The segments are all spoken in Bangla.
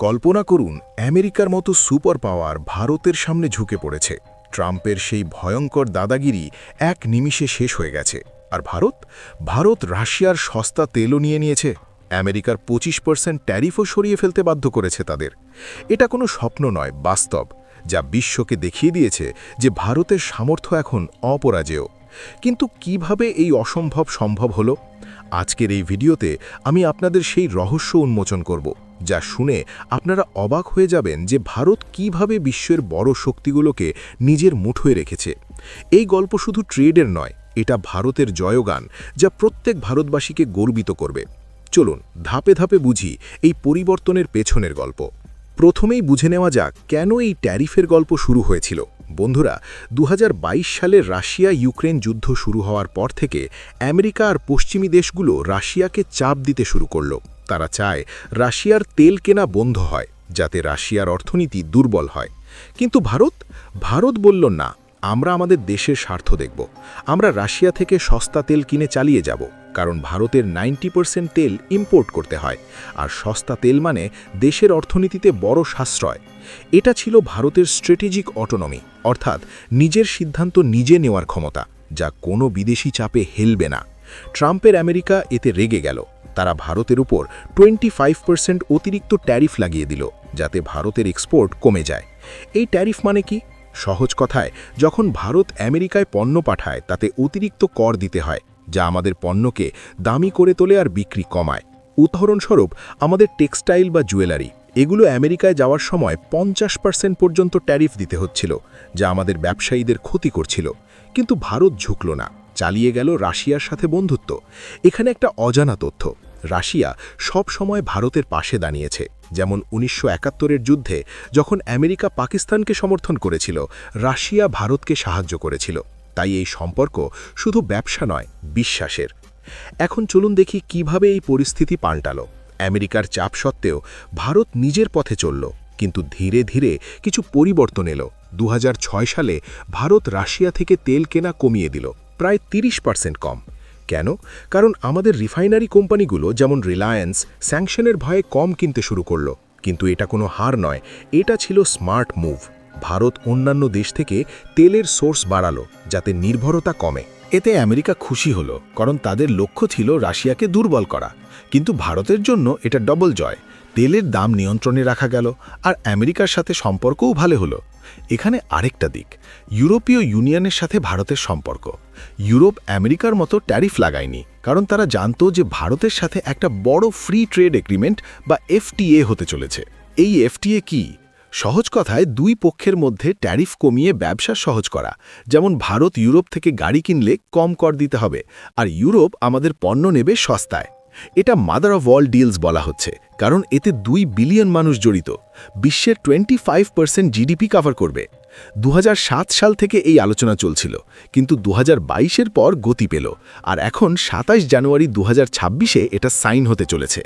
কল্পনা করুন, আমেরিকার মতো সুপার পাওয়ার ভারতের সামনে ঝুঁকে পড়েছে। ট্রাম্পের সেই ভয়ঙ্কর দাদাগিরি এক নিমিষে শেষ হয়ে গেছে। আর ভারত? ভারত রাশিয়ার সস্তা তেলও নিয়ে নিয়েছে। আমেরিকার পঁচিশ পার্সেন্ট ট্যারিফও সরিয়ে ফেলতে বাধ্য করেছে তাদের। এটা কোনো স্বপ্ন নয়, বাস্তব। যা বিশ্বকে দেখিয়ে দিয়েছে যে ভারতের সামর্থ্য এখন অপরাজেয়। কিন্তু কীভাবে এই অসম্ভব সম্ভব হলো? আজকের এই ভিডিওতে আমি আপনাদের সেই রহস্য উন্মোচন করব। যা শুনে আপনারা অবাক হয়ে যাবেন যে ভারত কীভাবে বিশ্বের বড় শক্তিগুলোকে নিজের মুঠোয় রেখেছে। এই গল্প শুধু ট্রেডের নয়, এটা ভারতের জয়গান যা প্রত্যেক ভারতবাসীকে গর্বিত করবে। চলুন, ধাপে ধাপে বুঝি এই পরিবর্তনের পেছনের গল্প। প্রথমেই বুঝে নেওয়া যাক কেন এই ট্যারিফের গল্প শুরু হয়েছিল। বন্ধুরা দু হাজার বাইশ সালে রাশিয়া ইউক্রেন যুদ্ধ শুরু হওয়ার পর থেকে আমেরিকা আর পশ্চিমী দেশগুলো রাশিয়াকে চাপ দিতে শুরু করল। তারা চায় রাশিয়ার তেল কেনা বন্ধ হয়, যাতে রাশিয়ার অর্থনীতি দুর্বল হয়। কিন্তু ভারত? ভারত বলল, না, আমরা আমাদের দেশের স্বার্থ দেখব। আমরা রাশিয়া থেকে সস্তা তেল কিনে চালিয়ে যাব, কারণ ভারতের নাইনটি তেল ইম্পোর্ট করতে হয়। আর সস্তা তেল মানে দেশের অর্থনীতিতে বড় সাশ্রয়। এটা ছিল ভারতের স্ট্র্যাটেজিক অটোনমি, অর্থাৎ নিজের সিদ্ধান্ত নিজে নেওয়ার ক্ষমতা, যা কোনো বিদেশি চাপে হেলবে না। ট্রাম্পের আমেরিকা এতে রেগে গেল। তারা ভারতের উপর টোয়েন্টি ফাইভ পার্সেন্ট অতিরিক্ত ট্যারিফ লাগিয়ে দিল, যাতে ভারতের এক্সপোর্ট কমে যায়। এই ট্যারিফ মানে কি? সহজ কথায়, যখন ভারত আমেরিকায় পণ্য পাঠায়, তাতে অতিরিক্ত কর দিতে হয়, যা আমাদের পণ্যকে দামি করে তোলে আর বিক্রি কমায়। উদাহরণস্বরূপ, আমাদের টেক্সটাইল বা জুয়েলারি, এগুলো আমেরিকায় যাওয়ার সময় পঞ্চাশ পার্সেন্ট পর্যন্ত ট্যারিফ দিতে হচ্ছিল, যা আমাদের ব্যবসায়ীদের ক্ষতি করছিল। কিন্তু ভারত ঝুঁকল না, চালিয়ে গেল রাশিয়ার সাথে বন্ধুত্ব। এখানে একটা অজানা তথ্য রাশিয়া সব সময় ভারতের পাশে দাঁড়িয়েছে। যেমন উনিশশো একাত্তরের যুদ্ধে যখন আমেরিকা পাকিস্তানকে সমর্থন করেছিল, রাশিয়া ভারতকে সাহায্য করেছিল। তাই এই সম্পর্ক শুধু ব্যবসা নয়, বিশ্বাসের। এখন চলুন দেখি কীভাবে এই পরিস্থিতি পাল্টালো। আমেরিকার চাপ সত্ত্বেও ভারত নিজের পথে চলল, কিন্তু ধীরে ধীরে কিছু পরিবর্তন এলো। দু হাজার ছয় সালে ভারত রাশিয়া থেকে তেল কেনা কমিয়ে দিল, প্রায় ৩০ পার্সেন্ট কম। কেন? কারণ আমাদের রিফাইনারি কোম্পানিগুলো যেমন রিলায়েন্স, স্যাংশনের ভয়ে কম কিনতে শুরু করল। কিন্তু এটা কোনো হার নয়, এটা ছিল স্মার্ট মুভ। ভারত অন্যান্য দেশ থেকে তেলের সোর্স বাড়ালো, যাতে নির্ভরতা কমে। এতে আমেরিকা খুশি হলো, কারণ তাদের লক্ষ্য ছিল রাশিয়াকে দুর্বল করা। কিন্তু ভারতের জন্য এটা ডবল জয়। তেলের দাম নিয়ন্ত্রণে রাখা গেল, আর আমেরিকার সাথে সম্পর্কও ভালো হলো। এখানে আরেকটা দিক, ইউরোপীয় ইউনিয়নের সাথে ভারতের সম্পর্ক। ইউরোপ আমেরিকার মতো ট্যারিফ লাগায়নি, কারণ তারা জানতো যে ভারতের সাথে একটা বড় ফ্রি ট্রেড এগ্রিমেন্ট বা এফটিএ হতে চলেছে। এই এফটিএ কি? সহজ কথায়, দুই পক্ষের মধ্যে ট্যারিফ কমিয়ে ব্যবসা সহজ করা, যেমন ভারত ইউরোপ থেকে গাড়ি কিনলে কম কর দিতে হবে, আর ইউরোপ আমাদের পণ্য নেবে সস্তায়। এটা মাদার অফ ওয়ার্ল্ড ডিলস বলা হচ্ছে, কারণ এতে দুই বিলিয়ন মানুষ জড়িত। বিশ্বের টোয়েন্টি ফাইভ জিডিপি কাভার করবে। দু হাজার সাত সাল থেকে এই আলোচনা চলছিল, কিন্তু দু এর পর গতি পেল, আর এখন সাতাশ জানুয়ারি দু ছাব্বিশে এটা সাইন হতে চলেছে।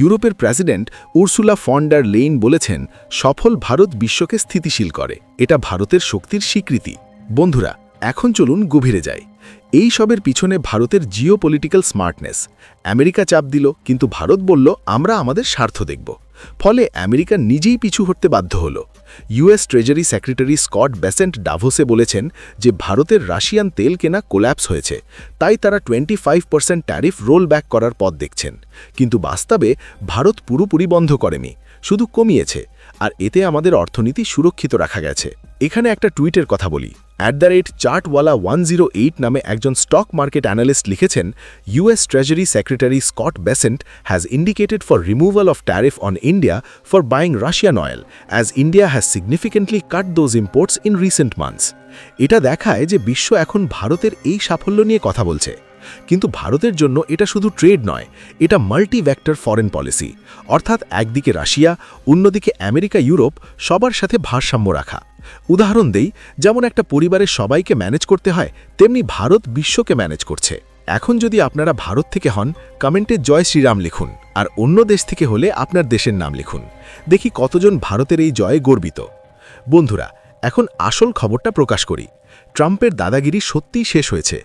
ইউরোপের প্রেসিডেন্ট উর্সুলা ফন্ডার লেইন বলেছেন, সফল ভারত বিশ্বকে স্থিতিশীল করে, এটা ভারতের শক্তির স্বীকৃতি। বন্ধুরা, এখন চলুন গভীরে যাই। এই সবের পিছনে ভারতের জিও পলিটিক্যাল স্মার্টনেস। আমেরিকা চাপ দিল, কিন্তু ভারত বলল, আমরা আমাদের স্বার্থ দেখব। ফলে আমেরিকা নিজেই পিছু হটতে বাধ্য হল। US treasury secretary Scott Bessent ডাভোসে বলেছেন যে ভারতের রাশিয়ান তেল কেনা কোল্যাপস হয়েছে, তাই তারা twenty five percent tariff roll back করার পথ দেখছেন। কিন্তু বাস্তবে ভারত পুরোপুরি বন্ধ করেনি, শুধু কমিয়েছে, আর এতে আমাদের অর্থনীতি সুরক্ষিত রাখা গেছে। এখানে একটা টুইটের কথা বলি। অ্যাট দ্য রেট চার্টওয়ালা ওয়ান জিরো এইট নামে একজন স্টক মার্কেট অ্যানালিস্ট লিখেছেন US treasury secretary Scott Bessent has indicated for removal of tariff on India for buying Russian oil as India has significantly cut those imports in recent months এটা দেখায় যে বিশ্ব এখন ভারতের এই সাফল্য নিয়ে কথা বলছে। কিন্তু ভারতের জন্য এটা শুধু ট্রেড নয়, এটা মাল্টি ভ্যাক্টর ফরেন পলিসি। অর্থাৎ একদিকে রাশিয়া, অন্যদিকে আমেরিকা, ইউরোপ, সবার সাথে ভারসাম্য রাখা। উদাহরণ দেই, যেমন একটা পরিবারের সবাইকে ম্যানেজ করতে হয়, তেমনি ভারত বিশ্বকে ম্যানেজ করছে। এখন যদি আপনারা ভারত থেকে হন, কমেন্টে জয় শ্রীরাম লিখুন, আর অন্য দেশ থেকে হলে আপনার দেশের নাম লিখুন। দেখি কতজন ভারতের এই জয়ে গর্বিত। বন্ধুরা এখন আসল খবরটা প্রকাশ করি। ট্রাম্পের দাদাগিরি সত্যিই শেষ হয়েছে।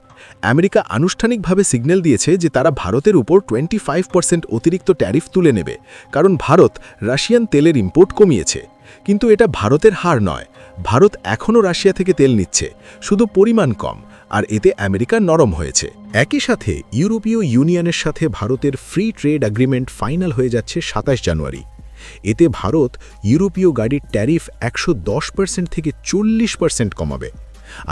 আমেরিকা আনুষ্ঠানিকভাবে সিগন্যাল দিয়েছে যে তারা ভারতের উপর টোয়েন্টি ফাইভ অতিরিক্ত ট্যারিফ তুলে নেবে, কারণ ভারত রাশিয়ান তেলের ইম্পোর্ট কমিয়েছে। কিন্তু এটা ভারতের হার নয়। ভারত এখনও রাশিয়া থেকে তেল নিচ্ছে, শুধু পরিমাণ কম, আর এতে আমেরিকা নরম হয়েছে। একই সাথে ইউরোপীয় ইউনিয়নের সাথে ভারতের ফ্রি ট্রেড অ্যাগ্রিমেন্ট ফাইনাল হয়ে যাচ্ছে সাতাশ জানুয়ারি। এতে ভারত ইউরোপীয় গাড়ির ট্যারিফ একশো থেকে চল্লিশ পার্সেন্ট কমাবে,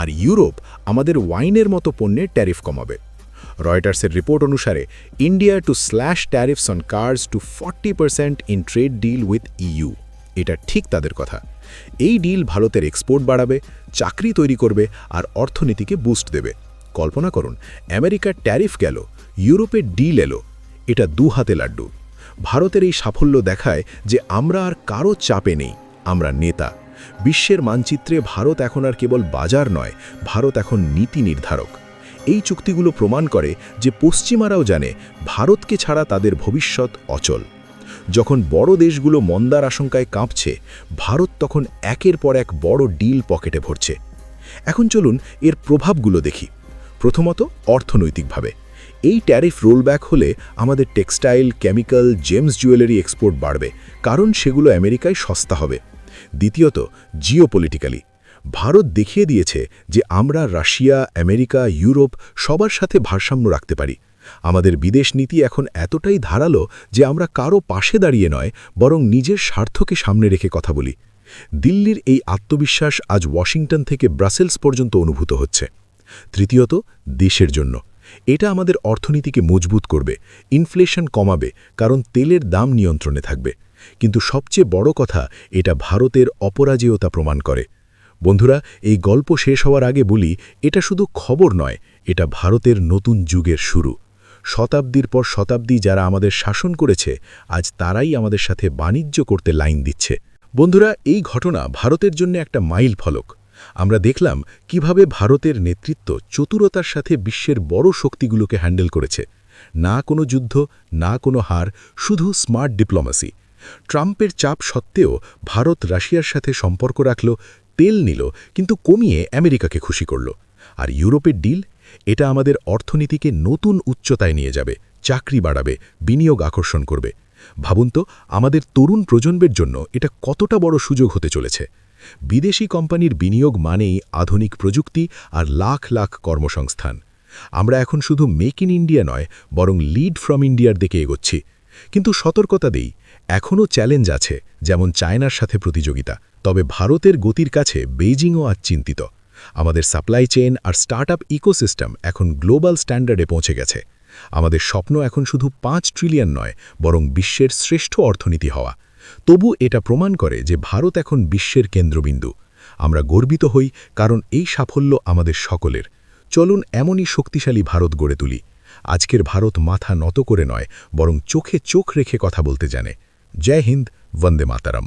আর ইউরোপ আমাদের ওয়াইনের মতো পণ্যের ট্যারিফ কমাবে। রয়টার্সের রিপোর্ট অনুসারে, India to slash tariffs on cars to forty percent in trade deal with EU এটা ঠিক তাদের কথা। এই ডিল ভারতের এক্সপোর্ট বাড়াবে, চাকরি তৈরি করবে, আর অর্থনীতিকে বুস্ট দেবে। কল্পনা করুন, আমেরিকার ট্যারিফ গেল, ইউরোপের ডিল এলো। এটা দু হাতে লাড্ডু। ভারতের এই সাফল্য দেখায় যে আমরা আর কারও চাপে নেই, আমরা নেতা। বিশ্বের মানচিত্রে ভারত এখন আর কেবল বাজার নয়, ভারত এখন নীতি নির্ধারক। এই চুক্তিগুলো প্রমাণ করে যে পশ্চিমারাও জানে ভারতকে ছাড়া তাদের ভবিষ্যৎ অচল। যখন বড় দেশগুলো মন্দার আশঙ্কায় কাঁপছে, ভারত তখন একের পর এক বড় ডিল পকেটে ভরছে। এখন চলুন এর প্রভাবগুলো দেখি। প্রথমত অর্থনৈতিকভাবে। এই ট্যারিফ রোলব্যাক হলে আমাদের textile, chemical, gems jewellery export বাড়বে, কারণ সেগুলো আমেরিকায় সস্তা হবে। দ্বিতীয়ত, জিওপলিটিক্যালি। ভারত দেখিয়ে দিয়েছে যে আমরা রাশিয়া, আমেরিকা, ইউরোপ সবার সাথে ভারসাম্য রাখতে পারি। আমাদের বিদেশ নীতি এখন এতটাই ধারালো যে আমরা কারও পাশে দাঁড়িয়ে নয়, বরং নিজের স্বার্থকে সামনে রেখে কথা বলি। দিল্লির এই আত্মবিশ্বাস আজ ওয়াশিংটন থেকে ব্রাসেলস পর্যন্ত অনুভূত হচ্ছে। তৃতীয়ত, দেশের জন্য। এটা আমাদের অর্থনীতিকে মজবুত করবে ইনফ্লেশন কমাবে, কারণ তেলের দাম নিয়ন্ত্রণে থাকবে। কিন্তু সবচেয়ে বড় কথা, এটা ভারতের অপরাজেয়তা প্রমাণ করে। বন্ধুরা, এই গল্প শেষ হওয়ার আগে বলি, এটা শুধু খবর নয়, এটা ভারতের নতুন যুগের শুরু। শতাব্দীর পর শতাব্দী যারা আমাদের শাসন করেছে, আজ তারাই আমাদের সাথে বাণিজ্য করতে লাইন দিচ্ছে। বন্ধুরা, এই ঘটনা ভারতের জন্য একটা মাইল ফলক। আমরা দেখলাম কীভাবে ভারতের নেতৃত্ব চতুরতার সাথে বিশ্বের বড় শক্তিগুলোকে হ্যান্ডেল করেছে। না কোনো যুদ্ধ, না কোনো হার, শুধু স্মার্ট ডিপ্লোমাসি। ট্রাম্পের চাপ সত্ত্বেও ভারত রাশিয়ার সাথে সম্পর্ক রাখল, তেল নিল, কিন্তু কমিয়ে আমেরিকাকে খুশি করল। আর ইউরোপের ডিল? এটা আমাদের অর্থনীতিকে নতুন উচ্চতায় নিয়ে যাবে, চাকরি বাড়াবে, বিনিয়োগ আকর্ষণ করবে। ভাবুন তো, আমাদের তরুণ প্রজন্মের জন্য এটা কতটা বড় সুযোগ হতে চলেছে। বিদেশি কোম্পানির বিনিয়োগ মানেই আধুনিক প্রযুক্তি আর লাখ লাখ কর্মসংস্থান। আমরা এখন শুধু মেক ইন ইন্ডিয়া নয়, বরং লিড ফ্রম ইন্ডিয়ার দিকে এগোচ্ছি। কিন্তু সতর্কতা দেই, এখনও চ্যালেঞ্জ আছে, যেমন চায়নার সাথে প্রতিযোগিতা। তবে ভারতের গতির কাছে বেইজিংও আজ চিন্তিত। আমাদের সাপ্লাই চেইন আর স্টার্ট আপ ইকোসিস্টেম এখন গ্লোবাল স্ট্যান্ডার্ডে পৌঁছে গেছে। আমাদের স্বপ্ন এখন শুধু পাঁচ ট্রিলিয়ন নয়, বরং বিশ্বের শ্রেষ্ঠ অর্থনীতি হওয়া। তবু এটা প্রমাণ করে যে ভারত এখন বিশ্বের কেন্দ্রবিন্দু। আমরা গর্বিত হই কারণ এই সাফল্য আমাদের সকলের। চলুন এমনই শক্তিশালী ভারত গড়ে তুলি। আজকের ভারত মাথা নত করে নয়, বরং চোখে চোখ রেখে কথা বলতে জানে। জয় হিন্দ, বন্দে মাতারম।